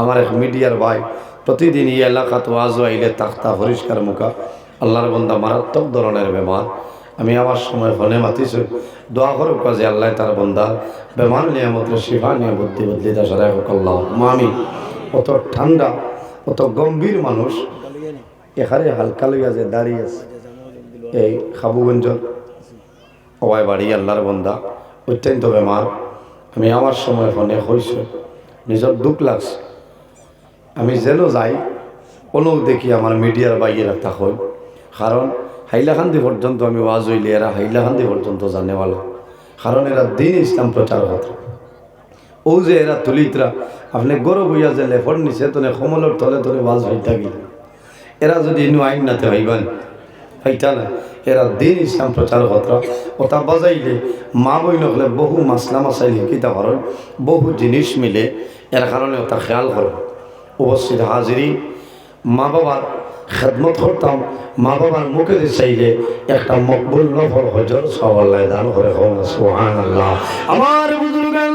আমার এক মিডিয়ার ভাই প্রতিদিন এই এলাকা তো আজও আইলে তাক্তা পরিষ্কার মুখা। আল্লাহর বন্দা মারাত্মক ধরনের বেমার। আমি আমার সময় ফোনে মাতিছি। দোয়া করুক কাজে আল্লাহ তার বন্দা বেমার নিয়ে মাত্র শিফা নিয়ে বুদ্ধি বুদ্ধি তাছাড়া আল্লাহ মামি অত ঠান্ডা, অত গম্ভীর মানুষ এখানে হালকা লইয়া যে দাঁড়িয়ে আছে। এই খাবুগঞ্জ সবাই বাড়ি আল্লাহর বন্দা অত্যন্ত বেমার। আমি আমার সময় ফোনে হয়েছে নিজের দুঃখ লাগছে। আমি যেন যাই কোনো দেখি আমার মিডিয়ার বাইরে থাকই কারণ হাইলাকান্দি পর্যন্ত আমি ওয়াজ হইলে এরা হাইলাকান্দি পর্যন্ত জানেওয়ালা কারণ এরা দিন ইসলাম প্রচার কথা ও যে এরা তুলিতরা আপনি গরব হইয়া যে লেফর নিছে তো সমলের তলে তলে ওয়াজ হই থাকি এরা যদি ইনু আইন নাতে হইবেন হইতা না এরা দিন ইসলাম প্রচার কথা ওটা বাজাইলে মা বই নকলে বহু মাসলা মাসাইল শিকিতা করেন বহু জিনিস মিলে। এর কারণে ওটা খেয়াল করো উপস্থিত হাজিরি। মা বাবার খেদমত করতাম। মা বাবার মুখে চাইলে একটা মকবুল নফল হজর সবাল্লাহ দান করে সোহান আল্লাহ আমার বুজুর্গান,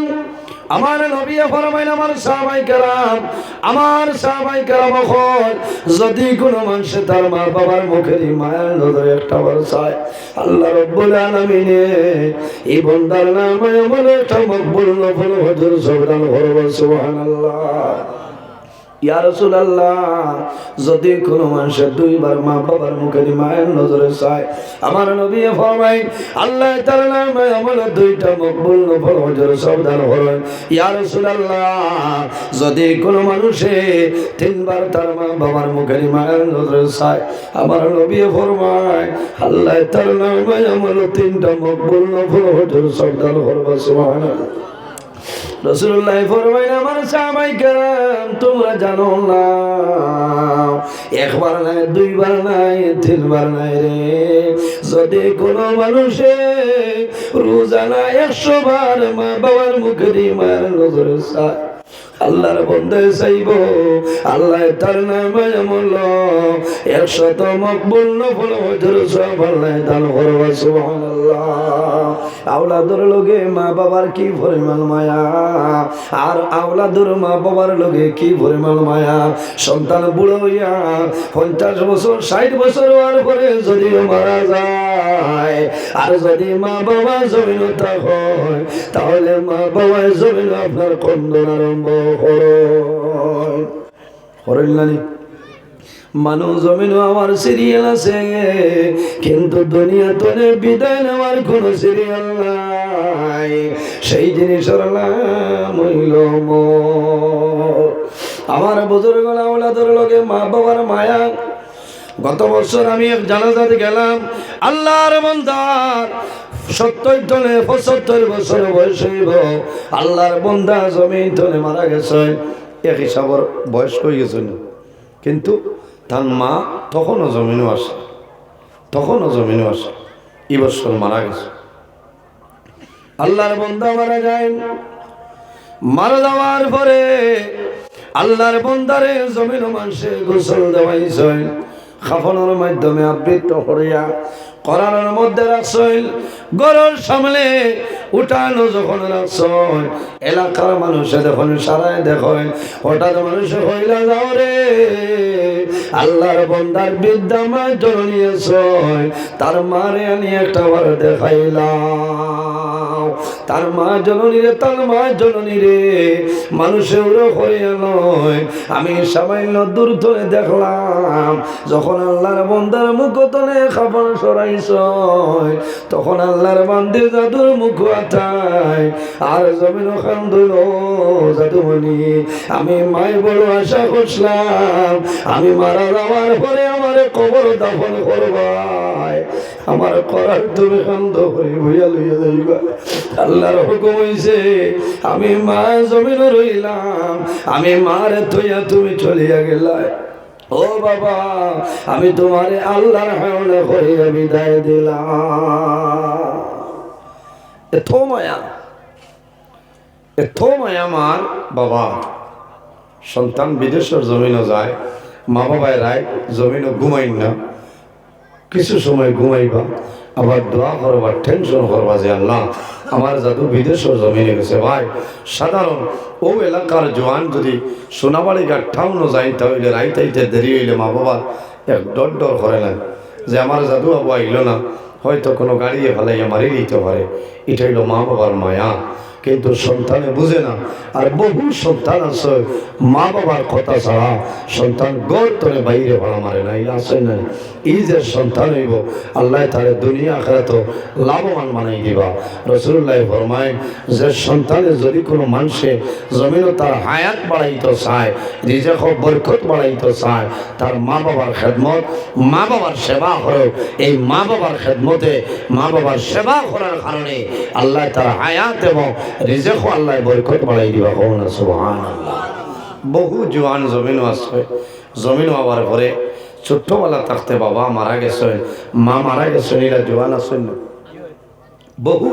আমার নবী ফরমাইন, আমার সাহাবাই কালাম আমার সাহাবাই কালাম এখন যদি কোনো মানুষ তার মা বাবার মুখের মায়ের নজরে একটা চায়, আল্লাহ রব্বুল আলামিনে এই বন্দার নামে আমার একটা মকবুল নফল হজর সবদান করব সুবহানাল্লাহ। যদি কোনো মানুষের দুইবার মা বাবার মুখে মায়ের নজরে চায়, আমার নবী ফরমাই আল্লাহ তাআলা নামে আমল দুইটা মকবুল নফল হজর সাবধান করেন ইয়া রাসূলুল্লাহ, যদি কোনো মানুষে তিনবার তার মা বাবার মুখে মায়ের নজরে চায়, আমার নবী ফরমাই আল্লাহ তাআলা নামে আমল তিনটা মকবুল নফল হজর সাবধান করবে সুবহানাল্লাহ। রসুল্লাহ ফরমাইন, আমার সাহাবাই কেরাম তোমরা জানো না। একবার নাই, দুইবার নাই, তিনবার নাই রে। যদি কোনো মানুষে রোজানা একশো বার মা বাবার মুখে দিয়ে মায়ের নজরে চায়, আল্লাহর বন্ধে চাইব, আল্লাহ তার নামে মূল্য একশত মকবুল নফল হজর সব আল্লাহ দান করবা সুবহানাল্লাহ। আওলাদর লগে মা বাবার কি পরিমাণ মায়া? আর আওলাদর মা বাবার লগে কি পরিমাণ মায়া? সন্তান বুড়ো হইয়া পঞ্চাশ বছর, ষাট বছর হওয়ার পরে যদি মারা যায়, আর যদি মা বাবা জমিন হয়, তাহলে মা বাবা জমিন আপনার কন্দন আরম্ভ হরিল্লানি মানুষ জমিনও আমার সিরিয়াল আছে, কিন্তু দুনিয়া তোরে বিদায় নেওয়ার কোন সিরিয়াল নাই। সেই জিনিসের নাম। আমার বুজুর্গ আওলাদের লগে মা বাবার মায়া। গত বছর আমি এক জানাজাতে গেলাম, আল্লাহর বন্দার সত্তর তলে পঁচাত্তর বছর বয়স হইব। আল্লাহর বন্দা জমি তলে মারা গেছে এক হিসাবর বয়স হয়ে গেছে। কিন্তু তার মা তখনও জমিনও আসে, তখনও জমিনও আসে। এই বছর মারা গেছে। আল্লাহর বন্দা মারা যায় মারা যাওয়ার পরে আল্লাহর বন্দারে জমিন মানুষে গোসল দেওয়াইছে খাফনের মাধ্যমে আবৃত্ত করিয়া করানোর মধ্যে রাখছইল। গরর সামলে উঠানো যখন রাখছই এলাকার মানুষে যখন সারায় দেখেন হঠাৎ মানুষ হইলা যাও রে, আল্লাহর বন্দার বিদ্যা মা জনিয়েছেন তার মারে আমি একটা বার দেখাইলাম। তার মা জননী রে, তার মা জননী রে। মানুষের হইয়া নয়। আমি সামান্য দূর ধরে দেখলাম, যখন আল্লাহর বন্দার মুখ তলে খাবার সরাইছ, তখন আল্লাহর বান্দির জাদুর মুখ আঠায় আর জমিন খান ধুল জাদুমণি। আমি মাই বড় আশা করছিলাম, আমি মারা যাওয়ার পরে আমার কবর দাফন করবাই আমার করার তুমি কান্দ হয়ে ভইয়া লইয়া যাইবা। আল্লাহর হুকুম হইছে আমি মা জমিন রইলাম আমি মারে থইয়া তুমি চলিয়া গেলাই ও বাবা আমি তোমারে আল্লাহর হাওলা করে বিদায় দিলাম। এত মায়া এত মায়া আমার বাবা। সন্তান বিদেশের জমিনও যায় মা বাবায় রায় জমিনও ঘুমাই না। কিছু সময় ঘুমাইবা। আবার দোয়া করবার টেনশন করবা যে আল্লাহ, আমার জাদু বিদেশের জমিনে গেছে। ভাই, সাধারণ, ও এলাকার জোয়ান যদি সোনাবাড়ি গাঠাও ন যাই তাহলে রাইতাইতে দেরি হইলে মা বাবা এক ডর ডর করে না। যে আমার জাদু আবু আইল না, হয়তো কোনো গাড়িয়ে ফেলাইয়া মারি দিতে পারে। এটা হইল মা বাবার মায়া। কিন্তু সন্তানে বুঝে না। আর বহু সন্তান আছে, মা বাবার কথা ছাড়া সন্তান গড় তোলে, বাইরে ভাড়া মারে না এই আছে এই যে সন্তান হইব, আল্লাহ তারে দুনিয়া আখেরা তো লাভবান বানাই দিবা। রসুল্লাহ ফরমায়, যে সন্তানে যদি কোনো মানুষে জমিন তার হায়াত বাড়াইতে চায় রিজেক বরকত বাড়াইতে চায়, তার মা বাবার খেদমত, মা বাবার সেবা করো এই মা বাবার খেদমতে মা বাবার সেবা করার কারণে আল্লাহ তার হায়াত এবং রিজেকও আল্লাহ বরকত বাড়াই দিবা কম না সুহান বহু জোয়ান জমিনও আছে। জমিন হওয়ার পরে ছোট্টবেলা থাকতে বাবা মারা গেছেন, মা মারা গেছেন, এরা জোয়ান আছেন বহু